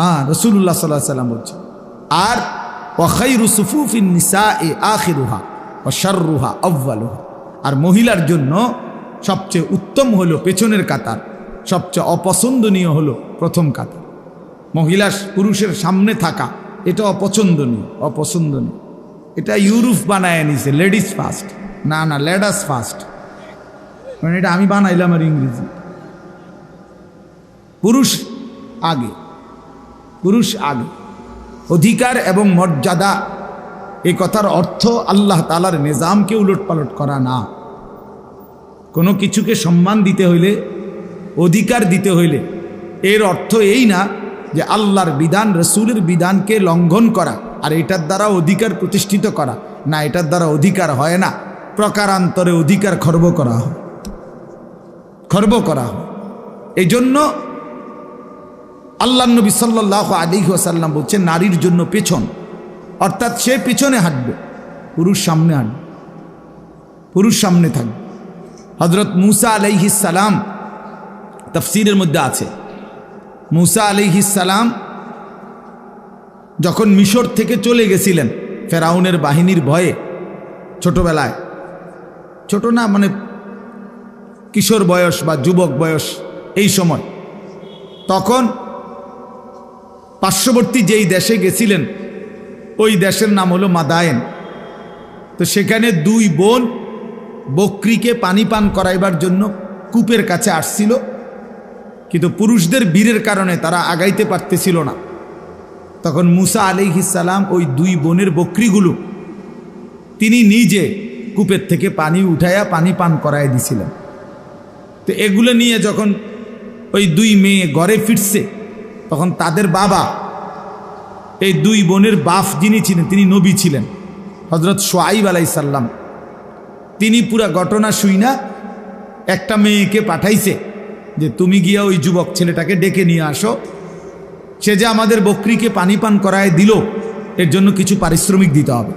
হ্যাঁ রসুল্লাহ সাল্লাহ সাল্লাম বলছে, আর ওয়াখাইরু সুফুফিন নিসা এ আখিরুহা ও শাররুহা আব্বালুহা আর মহিলার জন্য সবচেয়ে উত্তম হলো পেছনের কাতার, সবচেয়ে অপছন্দনীয় হলো প্রথম কাতার। মহিলা পুরুষের সামনে থাকা, এটা অপছন্দনীয় অপছন্দনীয়। এটা ইউরোপ বানায় নিছে, লেডিস ফার্স্ট। না না, লেডাস ফার্স্ট। মানে এটা আমি বানাইলাম আর ইংরেজি। পুরুষ আগে পুরুষ আগে। অধিকার এবং মর্যাদা এই কথার অর্থ আল্লাহ তালার নিজামকে উলট পালট করা না। কোনো কিছুকে সম্মান দিতে হইলে, অধিকার দিতে হইলে, এর অর্থ এই না যে আল্লাহর বিধান রসুলের বিধানকে লঙ্ঘন করা আর এটার দ্বারা অধিকার প্রতিষ্ঠিত করা। না, এটার দ্বারা অধিকার হয় না। প্রকারান্তরে অধিকার খর্ব করা হয়। খর্ব করা হয়। এই আল্লাহ নবী সাল্লাহ আলী ওসাল্লাম বলছেন, নারীর জন্য পেছন। অর্থাৎ সে পিছনে হাঁটবে, পুরুষ সামনে হাঁটবে, পুরুষ সামনে থাকবে। হজরত মুসা আলাইহিসালাম তফসিরের মধ্যে আছে। মুসা আলাইহিসালাম যখন মিশর থেকে চলে গেছিলেন, ফেরাউনের বাহিনীর ভয়ে ছোটবেলায়, ছোট না মানে কিশোর বয়স বা যুবক বয়স, এই সময়, তখন পার্শ্ববর্তী যেই দেশে গেছিলেন, ওই দেশের নাম হলো মাদায়েন। তো সেখানে দুই বোন বকরিকে পানি পান করাইবার জন্য কূপের কাছে আসছিল, কিন্তু পুরুষদের বীরের কারণে তারা আগাইতে পারতেছিল না। তখন মুসা আলিহিসাল্লাম ওই দুই বোনের বকরিগুলো তিনি নিজে কূপের থেকে পানি উঠাইয়া পানি পান করাই দিছিলেন। তো এগুলো নিয়ে যখন ওই দুই মেয়ে ঘরে ফিরছে তখন তাদের বাবা, এই দুই বোনের বাফ যিনি ছিলেন, তিনি নবী ছিলেন হজরত সোয়াইব আলাইসাল্লাম তিনি পুরা ঘটনা শুই না, একটা মেয়েকে পাঠাইছে যে, তুমি গিয়া ওই যুবক ছেলেটাকে ডেকে নিয়ে আসো। সে যে আমাদের বকরিকে পানি পান করায় দিল, এর জন্য কিছু পারিশ্রমিক দিতে হবে।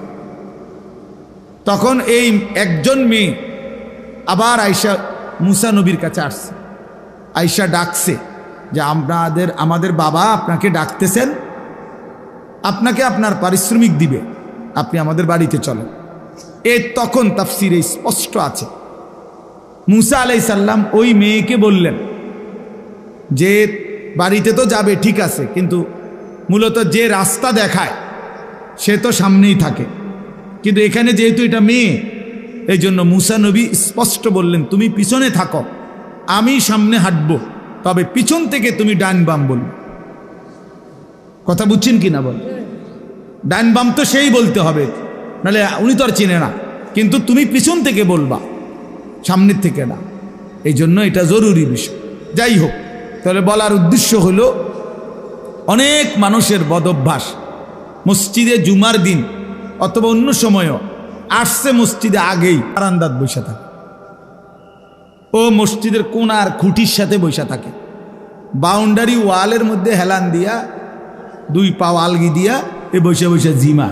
তখন এই একজন মেয়ে আবার আয়সা মুসা নবীর কাছে আসছে। আয়সা ডাকছে যে আপনাদের আমাদের বাবা আপনাকে ডাকতেছেন, আপনাকে আপনার পারিশ্রমিক দিবে, আপনি আমাদের বাড়িতে চলেন। এ তখন তাফসিরে স্পষ্ট আছে। মুসা আলাই সাল্লাম ওই মেয়েকে বললেন যে, বাড়িতে তো যাবে, ঠিক আছে, কিন্তু মূলত যে রাস্তা দেখায়, সে তো সামনেই থাকে। কিন্তু এখানে যেহেতু এটা মেয়ে এই জন্য মুসা নবী স্পষ্ট বললেন, তুমি পিছনে থাকো, আমি সামনে হাঁটব। তবে পিছন থেকে তুমি ডান বাম বলবে। কথা বুঝছেন কি না বল? ডান বাম তো সেই বলতে হবে। নাহলে উনি তো আর চিনে না। কিন্তু তুমি পিছন থেকে বলবা, সামনের থেকে না। এই জন্য এটা জরুরি বিষয়। যাই হোক, তাহলে বলার উদ্দেশ্য হলো, অনেক মানুষের বদভ্যাস। মসজিদে জুমার দিন অথবা অন্য সময়ও আসছে মসজিদে আগেই আরান্দাত বসে থাকে। ও মসজিদের কোনার খুঁটির সাথে বসে থাকে। বাউন্ডারি ওয়ালের মধ্যে হেলান দিয়া, দুই পাও আলগি দিয়া এ বসে বসে জিমা।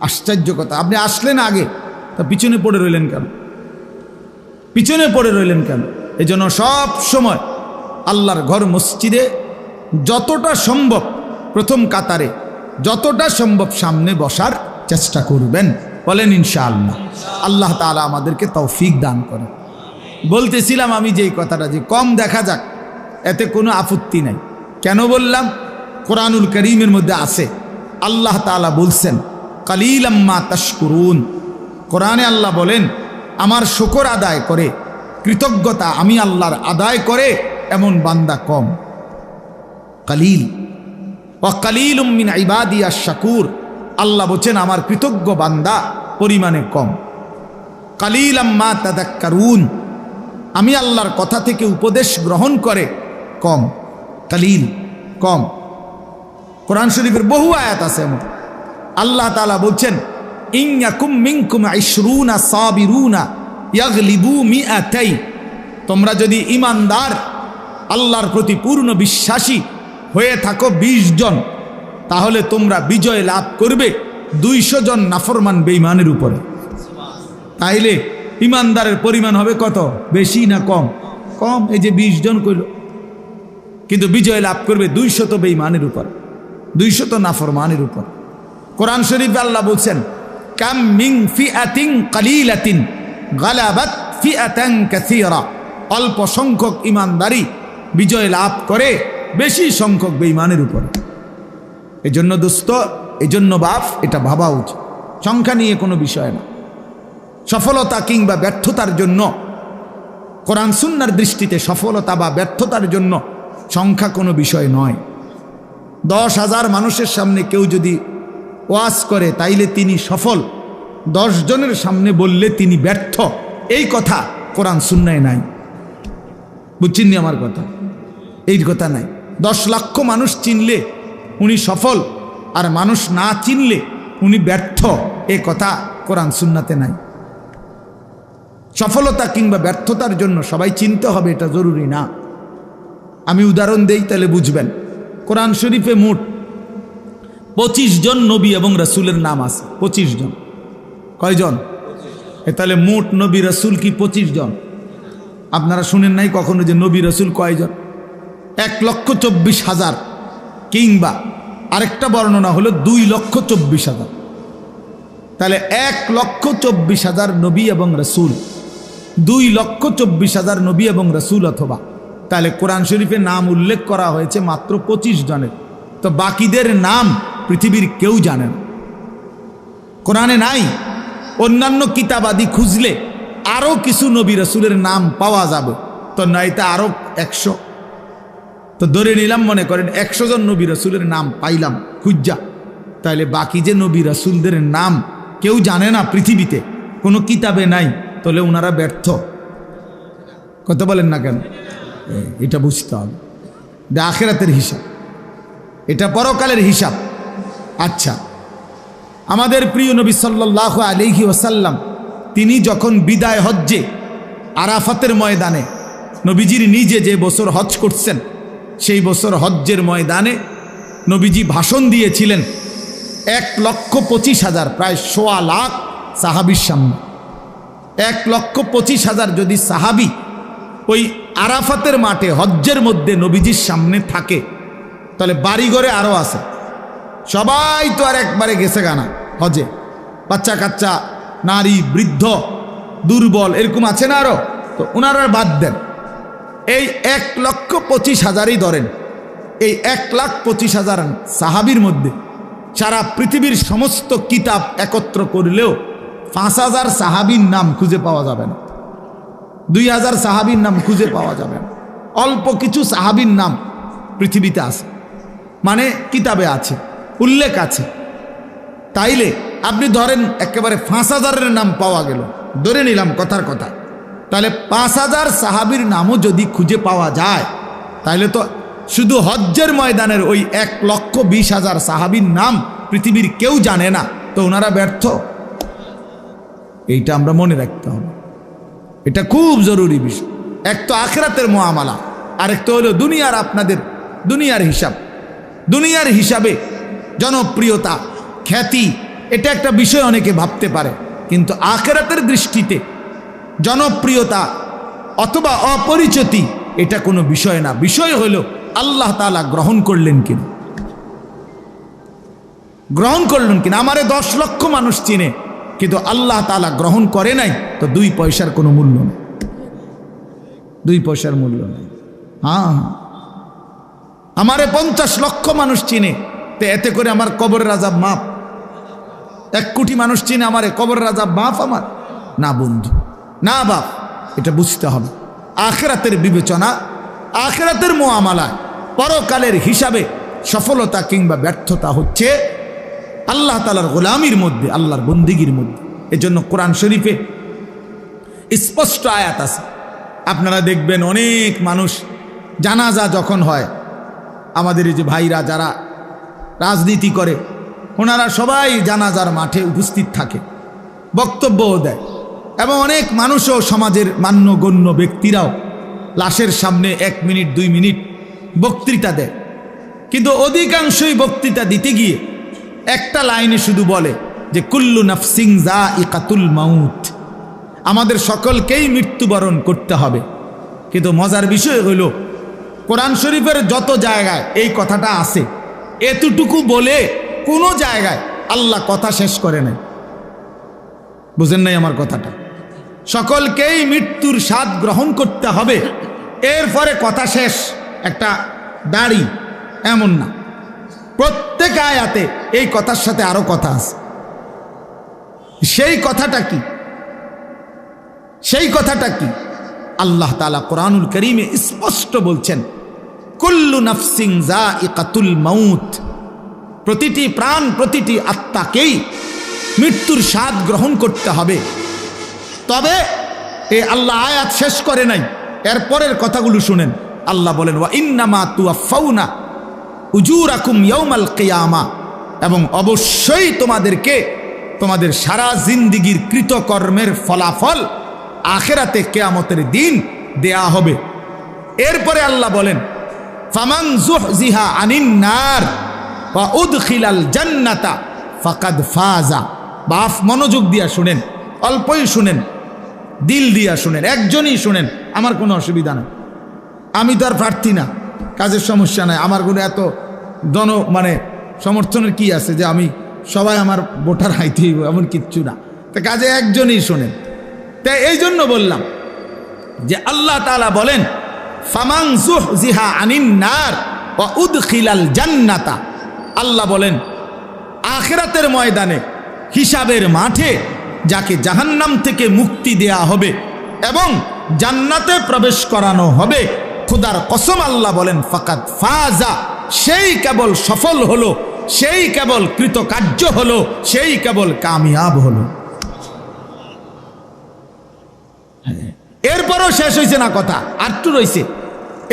আশ্চর্য কথা। আপনি আসলেন আগে, তা পিছনে পড়ে রইলেন কেন? পিছনে পড়ে রইলেন কেন? এই জন্য সব সময় আল্লাহর ঘর মসজিদে যতটা সম্ভব প্রথম কাতারে, যতটা সম্ভব সামনে বসার চেষ্টা করবেন। বলেন ইনশাআল্লাহ। আল্লাহ তালা আমাদেরকে তৌফিক দান করেন। বলতেছিলাম আমি যেই কথাটা যে কম দেখা যাক, এতে কোনো আপত্তি নাই। কেন বললাম? কোরআনুল করিমের মধ্যে আছে, আল্লাহ তালা বলছেন কালিলাম্মা তস্করুন কোরআনে আল্লাহ বলেন, আমার শকর আদায় করে, কৃতজ্ঞতা আমি আল্লাহর আদায় করে, এমন বান্দা কম। কালিল ও কালিল উম্মিন ইবাদিয়া শাকুর আল্লাহ বলছেন, আমার কৃতজ্ঞ বান্দা পরিমাণে কম। কালিল আম্মা তাদাক্কারুন। আমি আল্লাহর কথা থেকে উপদেশ গ্রহণ করে, কম, কালিল, কম। কোরআন শরীফের বহু আয়াত আছে এমন। আল্লাহ তালা বলছেন তোমরা যদি ইমানদার আল্লাহর প্রতি পূর্ণ বিশ্বাসী হয়ে থাকো ২০ জন, তাহলে তোমরা বিজয় লাভ করবে দুইশো জন নাফরমান বেইমানের উপরে। তাইলে ইমানদারের পরিমাণ হবে কত? বেশি না কম? কম, এই যে ২০ জন কইল। কিন্তু বিজয় লাভ করবে দুইশত বেইমানের উপর। দুইশত নাফরমানের উপর। কোরআন শরীফ আল্লাহ বলছেন, কাম মিং ফিআতিন কালিলাতিন গালাবাত ফিআতান কাসীরা। অল্প সংখ্যক ইমানদারি বিজয় লাভ করে বেশি সংখ্যক বেইমানের উপর। এই জন্য দোস্ত এই জন্য বাপ, এটা ভাবা উচিত। সংখ্যা নিয়ে কোনো বিষয় না। সফলতা কিংবা ব্যর্থতার জন্য, কোরআন সুন্নার দৃষ্টিতে সফলতা বা ব্যর্থতার জন্য সংখ্যা কোনো বিষয় নয়। দশ হাজার মানুষের সামনে কেউ যদি ওয়াজ করে, তাইলে তিনি সফল। দশ জনের সামনে বললে তিনি ব্যর্থ। এই কথা কোরআন সুন্নায় নাই। বুঝছেননি আমার কথা? এই কথা নাই। দশ লক্ষ মানুষ চিনলে উনি সফল, আর মানুষ না চিনলে উনি ব্যর্থ। এ কথা কোরআন সুন্নাতে নাই। সফলতা কিংবা ব্যর্থতার জন্য সবাই চিনতে হবে এটা জরুরি না। আমি উদাহরণ দেই, তাহলে বুঝবেন। কোরআন শরীফে মোট পঁচিশ জন নবী এবং রাসুলের নাম আছে। পঁচিশ জন। কয়জন? এ তাহলে মোট নবী রাসুল কি পঁচিশ জন? আপনারা শুনেন নাই কখনো যে নবী রসুল কয়জন? এক লক্ষ চব্বিশ হাজার কিংবা আরেকটা বর্ণনা হলো দুই লক্ষ চব্বিশ হাজার। তাহলে এক লক্ষ চব্বিশ হাজার নবী এবং রসুল। দুই লক্ষ চব্বিশ হাজার নবী এবং রসুল অথবা। তাহলে কোরআন শরীফে নাম উল্লেখ করা হয়েছে মাত্র পঁচিশ জনের। তো বাকিদের নাম পৃথিবীর কেউ জানে না। কোরআনে নাই? অন্যান্য কিতাবাদি খুঁজলে আরও কিছু নবী রসুলের নাম পাওয়া যাবে। তো নয়তো আরও একশো। তো ধরে নিলাম মনে করেন একশো জন নবী রসুলের নাম পাইলাম, খুঁজা। তাহলে বাকি যে নবী রসুলদের নাম কেউ জানে না পৃথিবীতে, কোনো কিতাবে নাই। তাহলে ওনারা ব্যর্থ। কত বলেন না কেন? এটা বুঝতে হবে। এটা আখেরাতের হিসাব। এটা পরকালের হিসাব। আচ্ছা আমাদের প্রিয় নবী সাল্লাহ আলিহি ওসাল্লাম তিনি যখন বিদায় হজ্জে আরাফাতের ময়দানে, নবীজির নিজে যে বছর হজ করছেন, সেই বছর হজ্জের ময়দানে নবীজি ভাষণ দিয়েছিলেন, এক লক্ষ পঁচিশ হাজার, প্রায় সোয়া লাখ সাহাবির সামনে। এক লক্ষ পঁচিশ হাজার যদি সাহাবি ওই আরাফাতের মাঠে, হজ্জের মধ্যে নবীজির সামনে থাকে, তাহলে বাড়িঘরে আরও আছে। সবাই তো আর একবারে গেছে গানা হজে বাচ্চা কাচ্চা নারী, বৃদ্ধ, দুর্বল, এরকম আছে না আরও তো ওনারা বাদ দেন। এই এক লক্ষ পঁচিশ হাজারই ধরেন, এই এক লাখ পঁচিশ হাজার সাহাবির মধ্যে সারা পৃথিবীর সমস্ত কিতাব একত্র করলেও পাঁচ হাজার সাহাবির নাম খুঁজে পাওয়া যাবে না। দুই হাজার সাহাবির নাম খুঁজে পাওয়া যাবে না। অল্প কিছু সাহাবির নাম পৃথিবীতে আছে। মানে কিতাবে আছে, উল্লেখ আছে। তাইলে আপনি ধরেন একেবারে পাঁচ হাজারের নাম পাওয়া গেল। ধরে নিলাম কথার কথা। তাহলে পাঁচ হাজার সাহাবির নামও যদি খুঁজে পাওয়া যায়, তাহলে তো শুধু হজ্জের ময়দানের ওই এক লক্ষ বিশ হাজার সাহাবির নাম পৃথিবীর কেউ জানে না। তো ওনারা ব্যর্থ। এইটা আমরা মনে রাখতে হবে। এটা খুব জরুরি বিষয়। এক তো আখরাতের মহামালা, আরেক তো হলো দুনিয়ার আপনাদের, দুনিয়ার হিসাব। দুনিয়ার হিসাবে জনপ্রিয়তা, খ্যাতি, এটা একটা বিষয় অনেকে ভাবতে পারে। কিন্তু আখেরাতের দৃষ্টিতে জনপ্রিয়তা অথবা অপরিচিতি, এটা কোনো বিষয় না। বিষয় হলো আল্লাহ তালা গ্রহণ করলেন কিনা। গ্রহণ করলেন কিনা? আমারে দশ লক্ষ মানুষ চিনে। কিন্তু আল্লাহ তালা গ্রহণ করে নাই, তো দুই পয়সার কোনো মূল্য নেই। দুই পয়সার মূল্য নেই। হ্যাঁ। আমারে পঞ্চাশ লক্ষ মানুষ চিনে, তো এতে করে আমার কবরের রাজা মাপ এক কোটি মানুষ চিনে আমারে, কবর রাজা বাপ আমার? না বন্ধু, না বাপ, এটা বুঝতে হবে। আখেরাতের বিবেচনা, আখেরাতের মোয়ামালায়, পরকালের হিসাবে সফলতা কিংবা ব্যর্থতা হচ্ছে আল্লাহ তালার গোলামির মধ্যে, আল্লাহর বন্দিগির মধ্যে। এজন্য কোরআন শরীফে স্পষ্ট আয়াত আছে। আপনারা দেখবেন অনেক মানুষ জানাজা যখন হয়, আমাদের এই যে ভাইরা যারা রাজনীতি করে, ওনারা সবাই জানাজার মাঠে উপস্থিত থাকে, বক্তব্যও দেয় এবং অনেক মানুষও সমাজের মান্যগণ্য ব্যক্তিরাও লাশের সামনে এক মিনিট, দুই মিনিট বক্তৃতা দেয়। কিন্তু অধিকাংশই বক্তৃতা দিতে গিয়ে একটা লাইনে শুধু বলে যে কুল্লু নাফসিং জা ইকাতুল মাউত। আমাদের সকলকেই মৃত্যুবরণ করতে হবে। কিন্তু মজার বিষয় হলো কোরআন শরীফের যত জায়গায় এই কথাটা আছে, এতটুকু বলে কোনো জায়গায় আল্লাহ কথা শেষ করে নেয় বুঝেন নাই আমার কথাটা? সকলকেই মৃত্যুর স্বাদ গ্রহণ করতে হবে। এরপরে কথা শেষ, একটা দাড়ি এমন না। প্রত্যেক আয়াতে এই কথার সাথে আরও কথা আছে। সেই কথাটা কি? সেই কথাটা কি? আল্লাহ তালা কোরআনুল করিমে স্পষ্ট বলছেন, কুল্লু নফসিং জা ইকাতুল মাউত। প্রতিটি প্রাণ, প্রতিটি আত্মাকেই মৃত্যুর স্বাদ গ্রহণ করতে হবে। তবে এ আল্লাহ আয়াত শেষ করে নাই। এর পরের কথাগুলো শুনেন। আল্লাহ বলেন, ওয়া ইন্নামা তুয়াফাউনা উজুরাকুম ইয়াউমাল কেয়ামা। এবং অবশ্যই তোমাদেরকে তোমাদের সারা জিন্দিগির কৃতকর্মের ফলাফল আখেরাতে কেয়ামতের দিন দেয়া হবে। এরপরে আল্লাহ বলেন, ফামান জিহা আনিন নার বা উদখিলাল জান্নাতা ফাকাদ ফাজা। বাফ, মনোযোগ দিয়া শুনেন, অল্পই শুনেন, দিল দিয়া শুনেন, একজনই শুনেন, আমার কোনো অসুবিধা নেই। আমি তো আর প্রার্থী না, কাজের সমস্যা নাই, আমার কোনো এত জন মানে সমর্থনের কি আছে যে আমি সবাই আমার ভোটার হাইতে হইব, এমন কিচ্ছু না। তা কাজে একজনই শোনেন। তাই এই জন্য বললাম যে আল্লাহ তালা বলেন ফামাং জিহা আনিন নার ও উদখিলাল জান্নাতা। আল্লাহ বলেন, আখেরাতের ময়দানে, হিসাবের মাঠে যাকে জাহান্নাম থেকে মুক্তি দেয়া হবে এবং জান্নাতে প্রবেশ করানো হবে, খুদার কসম আল্লাহ বলেন ফাকাত ফাজা সেই কেবল সফল হলো, সেই কেবল কৃতকার্য হলো, সেই কেবল কামিয়াব হলো। এরপরও শেষ হয়েছে না কথা আরটু রয়েছে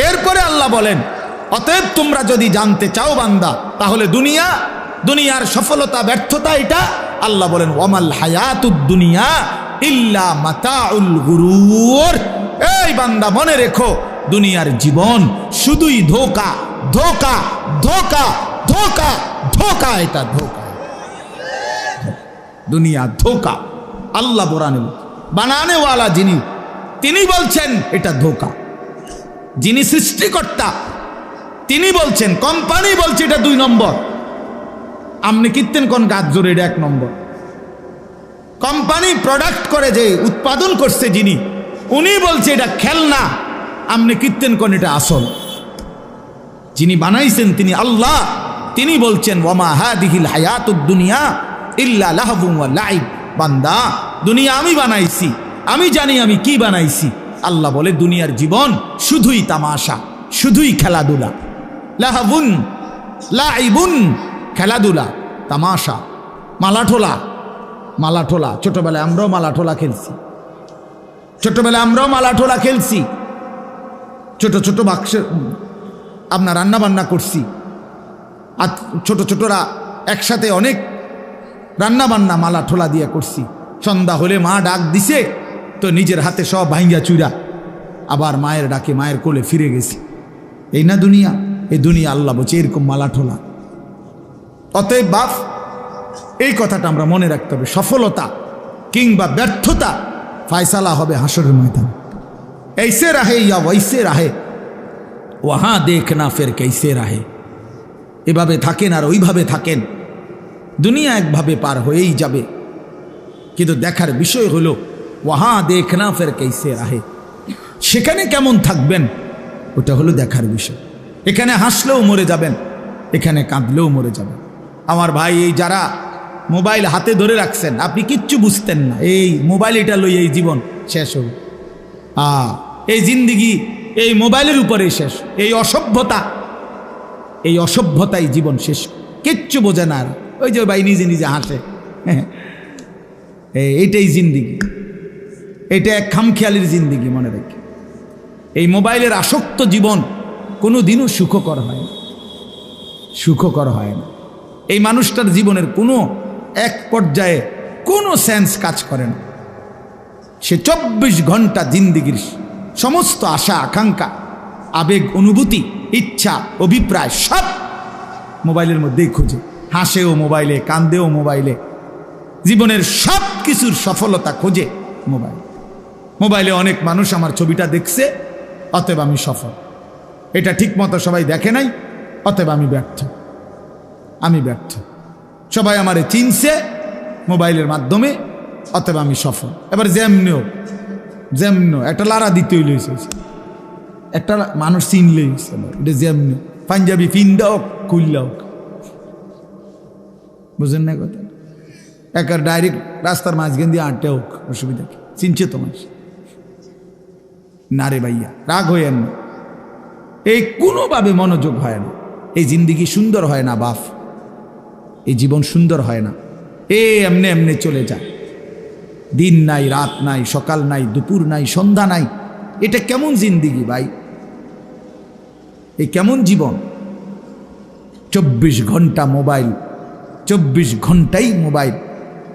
এরপরে আল্লাহ বলেন, অতএব তোমরা যদি জানতে চাও বান্দা, তাহলে দুনিয়া, দুনিয়ার সফলতা, ব্যর্থতা এটা আল্লাহ বলেন ওমাল হায়াতুদ দুনিয়া ইল্লা মাতাউল গুরুর। এই বান্দা মনে রেখো, দুনিয়ার জীবন শুধুই ধোকা। ধোকা ধোকা ধোকা ধোকা, এটা ধোকা। দুনিয়া ধোকা। আল্লাহ বোরানে বানানেওয়ালা যিনি, তিনি বলছেন এটা ধোকা। যিনি সৃষ্টিকর্তা, তিনি বলছেন, কোম্পানি বলছে এটা দুই নম্বর। আপনি কীর্তেন কোন গাছ জোরে, এটা এক নম্বর। কোম্পানি প্রোডাক্ট করে যে উৎপাদন করছে যিনি, উনি বলছে এটা খেলনা। আপনি কীর্তেন কোন এটা আসল। যিনি বানাইছেন তিনি আল্লাহ। তিনি বলছেন ওমা হাদিহিল হায়াতুদ দুনিয়া ইল্লা লাইব। বান্দা, দুনিয়া আমি বানাইছি, আমি জানি আমি কি বানাইছি। আল্লাহ বলে, দুনিয়ার জীবন শুধুই তামাশা, শুধুই খেলাধুলা। লাহাবুন, লাইবুন, খেলাধুলা, তামাশা, মালাঠোলা মালাঠোলা। ছোটবেলায় আমরাও মালাঠোলা খেলছি। ছোটবেলায় আমরাও মালাঠোলা খেলছি। ছোট ছোট বাক্স আপনার রান্নাবান্না করছি। আর ছোট ছোটরা একসাথে অনেক রান্নাবান্না মালা ঠোলা দিয়ে করছি। সন্ধ্যা হলে মা ডাক দিছে, তো নিজের হাতে সব ভাইঙ্গা চুরা আবার মায়ের ডাকে মায়ের কোলে ফিরে গেছি। এই না দুনিয়া, এই দুনিয়া আল্লাহ বলছে এরকম মালা ঠোলা। অতএব বাফ এই কথাটা আমরা মনে রাখতে হবে। সফলতা কিংবা ব্যর্থতা ফায়সালা হবে হাসরের ময়দান। এইসে রাহে ইয়া ওইসে রাহে। ওহা দেখ না ফের কেসে রাহে। এভাবে থাকেন আর ওইভাবে থাকেন। দুনিয়া একভাবে পার হয়েই যাবে। কিন্তু দেখার বিষয় হলো ওহা দেখ না ফের কেসে রাহে। সেখানে কেমন থাকবেন? ওটা হলো দেখার বিষয়। এখানে হাসলেও মরে যাবেন, এখানে কাঁদলেও মরে যাবেন। আমার ভাই, এই যারা মোবাইল হাতে ধরে রাখছেন, আপনি কিচ্ছু বুঝতেন না। এই মোবাইল এটা লই এই জীবন শেষ হোক আ, এই জিন্দিগি এই মোবাইলের উপরে শেষ। এই অসভ্যতা, এই অসভ্যতাই জীবন শেষ। কিচ্ছু বোঝে না আর। ওই যে ভাই নিজে নিজে হাসে। এই- এইটাই জিন্দিগি। এটা এক খামখেয়ালির জিন্দিগি, মনে রাখি। এই মোবাইলের আসক্ত জীবন কোনো দিনও সুখকর হয় না। সুখকর হয় না। এই মানুষটার জীবনের কোনো এক পর্যায়ে কোনো সেন্স কাজ করে না। সে চব্বিশ ঘণ্টা জিন্দিগির সমস্ত আশা, আকাঙ্ক্ষা, আবেগ, অনুভূতি, ইচ্ছা, অভিপ্রায় সব মোবাইলের মধ্যেই খুঁজে। হাসেও মোবাইলে, কান্দেও মোবাইলে। জীবনের সব কিছুর সফলতা খোঁজে মোবাইল। মোবাইলে অনেক মানুষ আমার ছবিটা দেখছে, অতএব আমি সফল। এটা ঠিক মতো সবাই দেখে নাই, অতএব আমি ব্যর্থ। আমি ব্যর্থ। সবাই আমারে চিনছে মোবাইলের মাধ্যমে, অতএব আমি সফল। এবার যেমনিও যেমনিও একটা লারা দিতে হইলে একটা মানুষ হইছে এটা যেমনি। পাঞ্জাবি ফিন্দা হোক কুল্লা হোক। বুঝেন না কথা? একার ডাইরেক্ট রাস্তার মাঝখান দিয়ে আটটা হোক, অসুবিধা কি? চিনছে তোমার না রে ভাইয়া, রাগ হইয়েন না এই কোনোভাবে মনোযোগ হয় না। এই জিন্দিগি সুন্দর হয় না বাফ এই জীবন সুন্দর হয় না। এ এমনে এমনে চলে যায় দিন নাই, রাত নাই, সকাল নাই, দুপুর নাই, সন্ধ্যা নাই। এটা কেমন জিন্দিগি ভাই? এই কেমন জীবন? চব্বিশ ঘণ্টা মোবাইল, চব্বিশ ঘন্টাই মোবাইল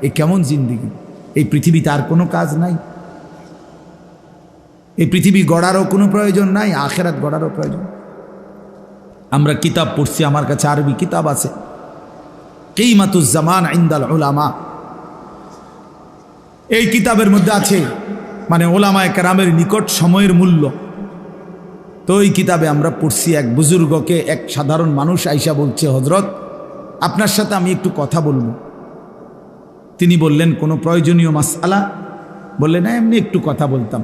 এ কেমন জিন্দিগি? এই পৃথিবীতে আর কোনো কাজ নাই। এই পৃথিবী গড়ারও কোনো প্রয়োজন নাই, আখেরাত গড়ারও প্রয়োজন। আমরা কিতাব পড়ছি, আমার কাছে আরবি কিতাব আছে। কেইমাতুজ্জামান ইন্দাল ওলামা এই কিতাবের মধ্যে আছে মানে ওলামায় কেরামের নিকট সময়ের মূল্য। তো এই কিতাবে আমরা পড়ছি, এক বুজুর্গকে এক সাধারণ মানুষ আইসা বলছে হজরত আপনার সাথে আমি একটু কথা বলব। তিনি বললেন, কোনো প্রয়োজনীয় মাসালা বললেন না এমনি একটু কথা বলতাম।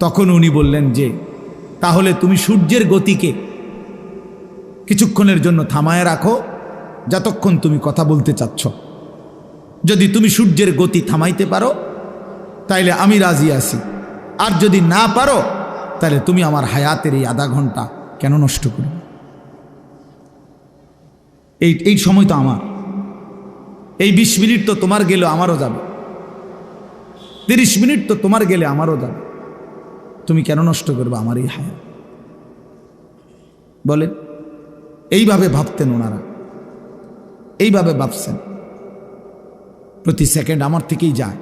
তখন উনি বললেন যে, তাহলে তুমি সূর্যের গতিকে কিছুক্ষণের জন্য থামায় রাখো, যতক্ষণ তুমি কথা বলতে চাচ্ছ। যদি তুমি সূর্যের গতি থামাইতে পারো, তাইলে আমি রাজি আছি। আর যদি না পারো তাহলে তুমি আমার হায়াতের এই আধা ঘণ্টা কেন নষ্ট করবে? এই এই সময় তো আমার। এই বিশ মিনিট তো তোমার গেলে আমারও যাবে। তিরিশ মিনিট তো তোমার গেলে আমারও যাবে। তুমি কেন নষ্ট করবে আমার এই হায়াত? বলেন, এইভাবে ভাবতেন ওনারা। এইভাবে ভাবছেন। প্রতি সেকেন্ড আমার থেকেই যায়।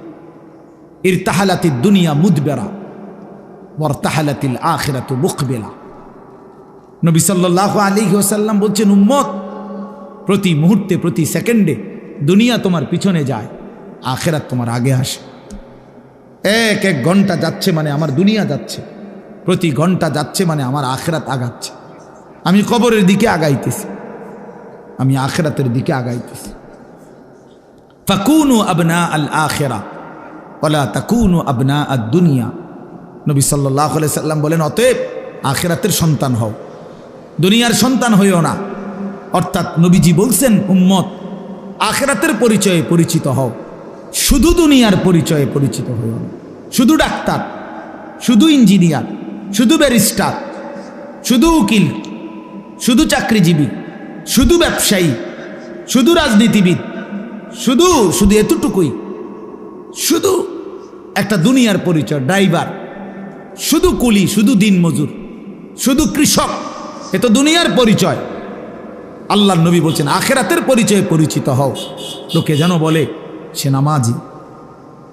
এর তাহালাতি দুনিয়া মুদবেরা ওর তাহালাতিল আখেরাতু মুখবেলা নবী সাল্লাহ আলী ওসাল্লাম বলছেন, উম্মত, প্রতি মুহূর্তে, প্রতি সেকেন্ডে দুনিয়া তোমার পিছনে যায়, আখেরাত তোমার আগে আসে। এক এক ঘণ্টা যাচ্ছে মানে আমার দুনিয়া যাচ্ছে, প্রতি ঘণ্টা যাচ্ছে মানে আমার আখেরাত আগাচ্ছে। আমি কবরের দিকে আগাইতেছি, আমি আখেরাতের দিকে আগাইতেছি। ফাকুনু আবনা আল আখেরা ওলা তাকুনু আবনা আদ দুনিয়া। নবী সাল্লাহ সাল্লাম বলেন, অতএব আখেরাতের সন্তান হও। দুনিয়ার সন্তান হইও না। অর্থাৎ নবীজি বলছেন, উম্মত, আখেরাতের পরিচয়ে পরিচিত হও। শুধু দুনিয়ার পরিচয়ে পরিচিত হইও না। শুধু ডাক্তার, শুধু ইঞ্জিনিয়ার, শুধু ব্যারিস্টার, শুধু উকিল, শুধু চাকরিজীবী, শুধু ব্যবসায়ী, শুধু রাজনীতিবিদ শুধু শুধু এতটুকুই। শুধু একটা দুনিয়ার পরিচয়, ড্রাইভার। শুধু কুলি, শুধু দিন মজুর শুধু কৃষক, এ তো দুনিয়ার পরিচয়। আল্লাহ নবী বলছেন, আখেরাতের পরিচয়ে পরিচিত হও। লোকে যেন বলে, সে নামাজি,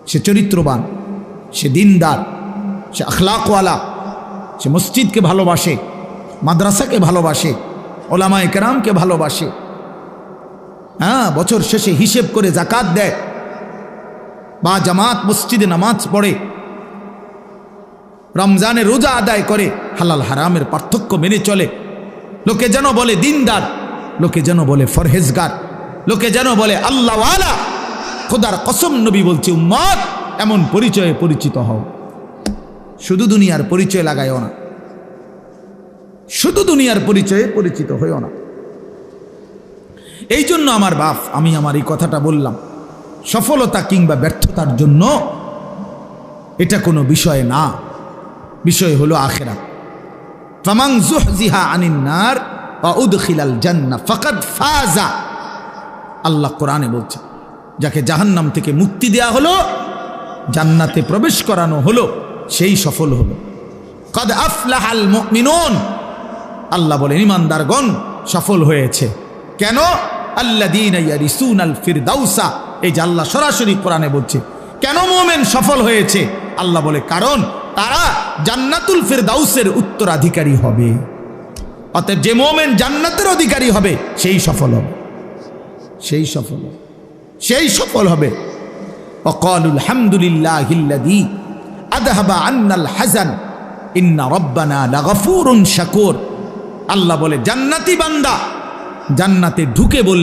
সে চরিত্রবান, সে দিনদার, সে আখলাকওয়ালা, সে মসজিদকে ভালোবাসে, মাদ্রাসাকে ভালোবাসে, ওলামায় কেরামকে ভালোবাসে। হ্যাঁ বছর শেষে হিসেব করে জাকাত দেয়। বা জামাত মসজিদে নামাজ পড়ে। রমজানে রোজা আদায় করে, হালাল হারামের পার্থক্য মেনে চলে। লোকে যেন বলে দিনদার, লোকে যেন বলে ফরহেজগার, লোকে যেন বলে আল্লাহওয়ালা। খোদার কসম নবী বলছে, উম্মত, এমন পরিচয়ে পরিচিত হও। শুধু দুনিয়ার পরিচয় লাগাইও না। শুধু দুনিয়ার পরিচয়ে পরিচিত হইও না। এই জন্য আমার বাপ, আমি আমার এই কথাটা বললাম। সফলতা কিংবা ব্যর্থতার জন্য এটা কোনো বিষয় না। বিষয় হলো আখেরা। ফামাং জুহজিহা আনিন নার বা উদখিলাল জান্না ফাকাদ ফাজা। আল্লাহ কোরআনে বলছে, যাকে জাহান্নাম থেকে মুক্তি দেয়া হলো, জান্নাতে প্রবেশ করানো হলো, সেই সফল হলো। কদ আফলাহাল মিনন আল্লাহ বলেন, ইমানদারগণ সফল হয়েছে। কেন? আল্লাদিন ইয়ারিসুন আল ফিরদাউসা। এই যে আল্লাহ সরাসরি কোরআনে বলছে, কেন মোমেন সফল হয়েছে? আল্লাহ বলে, কারণ তারা জান্নাতুল ফিরদাউসের উত্তরাধিকারী হবে। অতএব যে মোমেন জান্নাতের অধিকারী হবে, সেই সফল হবে। সেই সফল সেই সফল হবে। অকলুল হামদুলিল্লাহ আদহাবা আন্নাল হাজান ইন্না রব্বানা শাকুর। আল্লাহ বলে, জান্নাতি বান্দা জান্নাতে ঢুকে বলবে